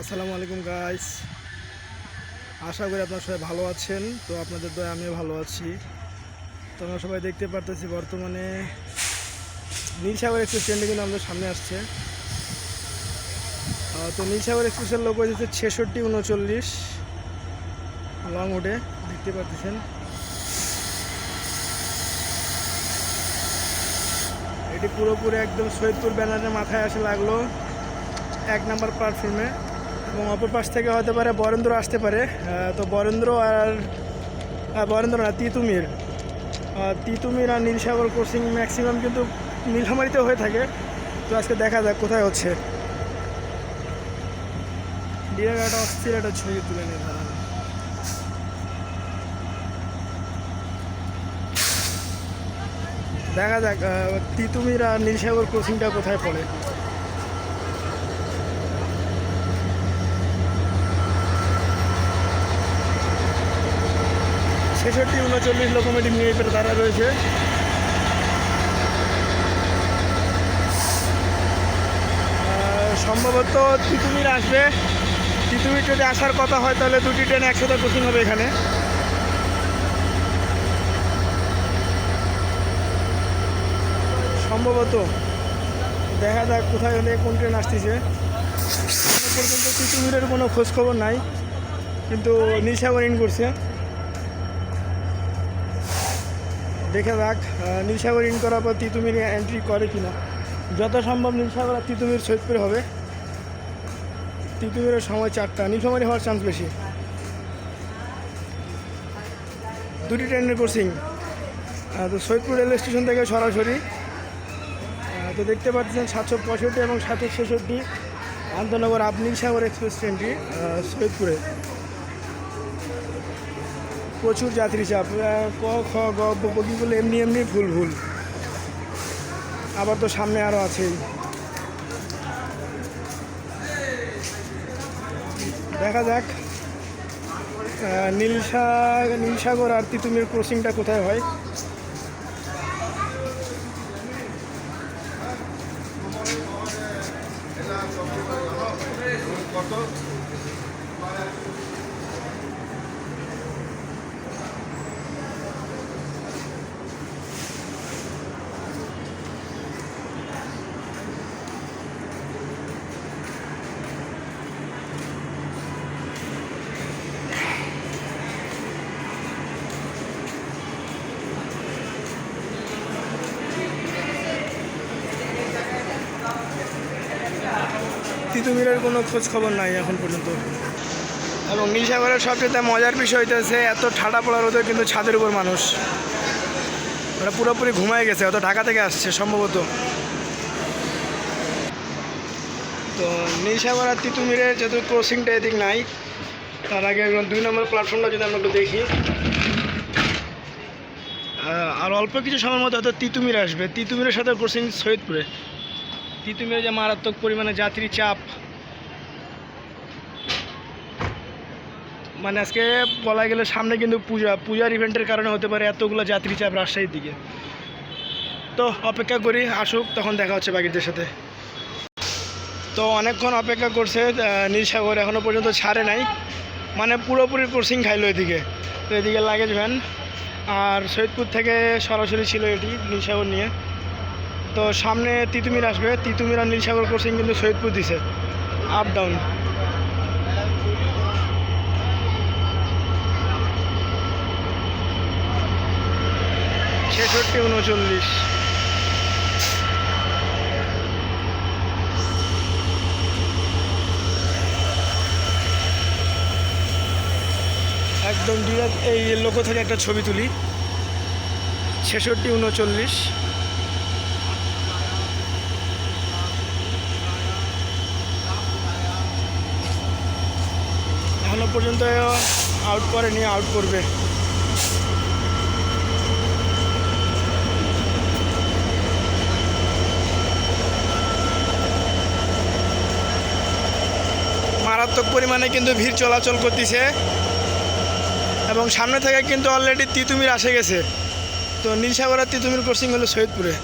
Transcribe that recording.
আসসালামু আলাইকুম গাইস আশা করি আপনারা সবাই ভালো আছেন। তো আপনাদের দয়, আমিও ভালো আছি। তো আমরা সবাই দেখতে পারতেছি বর্তমানে নীলসাগর এক্সপ্রেস ট্রেনটা কিন্তু আমাদের সামনে আসছে। তো নীলসাগর এক্সপ্রেসের লোক হয়েছে ছেষট্টি, উনচল্লিশ। লং উডে দেখতে পাচ্ছেন এটি পুরোপুরি একদম সৈয়দপুর ব্যানারের মাথায় আসে লাগল। এক নাম্বার প্ল্যাটফর্মে এবং অপর পাশ থেকে হতে পারে বরেন্দ্র আসতে পারে। তো বরেন্দ্র আর বরেন্দ্র না তিতুমির তিতুমির আর নীলসাগর কোচিং ম্যাক্সিমাম কিন্তু নীলফামারিতে হয়ে থাকে। তো আজকে দেখা যাক কোথায় হচ্ছে। একটা অস্থির একটা ছবি তুলে নিয়ে দেখা যাক তিতুমির আর নীলসাগর কোচিংটা কোথায় পড়ে। ছেষট্টি, উনচল্লিশ লোকোমেটিভ নিয়ে তারা রয়েছে। সম্ভবত তিতুমির আসবে। তিতুমির যদি আসার কথা হয়, তাহলে দুটি ট্রেন একসাথে কোচিং হবে এখানে। সম্ভবত দেখা যাক কোথায় হলে কোন ট্রেন আসতেছে। পর্যন্ত তিতুমিরের কোনো খোঁজখবর নাই, কিন্তু ইন করছে। দেখে আহ, নীলসাগর ইন করার পর তিতুমির এন্ট্রি করে কিনা। যত সম্ভব নীলসাগর আর তিতুমির সৈয়দপুরে হবে। তিতুমিরের সময় চারটা নীলফামারি হওয়ার চান্স বেশি। দুটি ট্রেনের কোচিং তো সৈয়দপুর রেলওয়ে স্টেশন থেকে সরাসরি। তো দেখতে পাচ্ছেন সাতশো পঁয়ষট্টি এবং সাতশো ছেষট্টি। আন্তনগর আপ নীলসাগর এক্সপ্রেস ট্রেনটি সৈয়দপুরে। প্রচুর যাত্রী চাপ। ক খ গ এমনি এমনি ভুল ভুল। আবার তো সামনে আরও আছেই। দেখা যাক। আহ, নীলসা নীলসাগর আর তিতুমির ক্রসিংটা কোথায় হয়? তিতুমিরের কোনো খোঁজ খবর নাই এখন পর্যন্ত। এবং নীলসাগরের সবচেয়ে মজার বিষয় হইতেছে এত ঠাডা পড়ার ওদের কিন্তু ছাদের উপর মানুষ। ওরা পুরোপুরি ঘুমায় গেছে অত ঢাকা থেকে আসছে সম্ভবত। তো নীলসাগর আর তিতুমিরের যেহেতু ক্রসিংটা এদিক নাই, তার আগে একদম দুই নম্বর প্ল্যাটফর্মটা যদি আমরা একটু দেখি। আর অল্প কিছু সময়ের মধ্যে হয়তো তিতুমির আসবে। তিতুমিরের সাথে ক্রসিং সৈয়দপুরে। তিতুমিরে যে মারাত্মক পরিমাণে যাত্রী চাপ। মানে আজকে বলা গেলে সামনে কিন্তু পূজা, পূজার ইভেন্টের কারণে হতে পারে এতগুলো যাত্রী চাপ রাজশাহীর দিকে। তো অপেক্ষা করি, আসুক, তখন দেখা হচ্ছে বাকিদের সাথে। তো অনেকক্ষণ অপেক্ষা করছে নীলসাগর এখনও পর্যন্ত ছাড়ে নাই। মানে পুরোপুরি ক্রসিং খাইলো এদিকে। তো এদিকে লাগেজ ভ্যান আর সৈয়দপুর থেকে সরাসরি ছিল এটি নীলসাগর নিয়ে। তো সামনে তিতুমির আসবে। তিতুমির আর নীলসাগর ক্রসিং কিন্তু সৈয়দপুর দিছে। আপ ডাউন ছেষট্টি, উনচল্লিশ। একদম ডিরেক্ট এই লোকো থেকে একটা ছবি তুলি। ছেষট্টি, উনচল্লিশ এখনও পর্যন্ত আউট করেনি আউট করবে। মারাত্মক পরিমাণে কিন্তু ভিড় চলাচল করতেছে। এবং সামনে থেকে কিন্তু অলরেডি তিতুমির আসে গেছে। তো নীলসাগরের তিতুমির কোচিং হলো সৈয়দপুরে।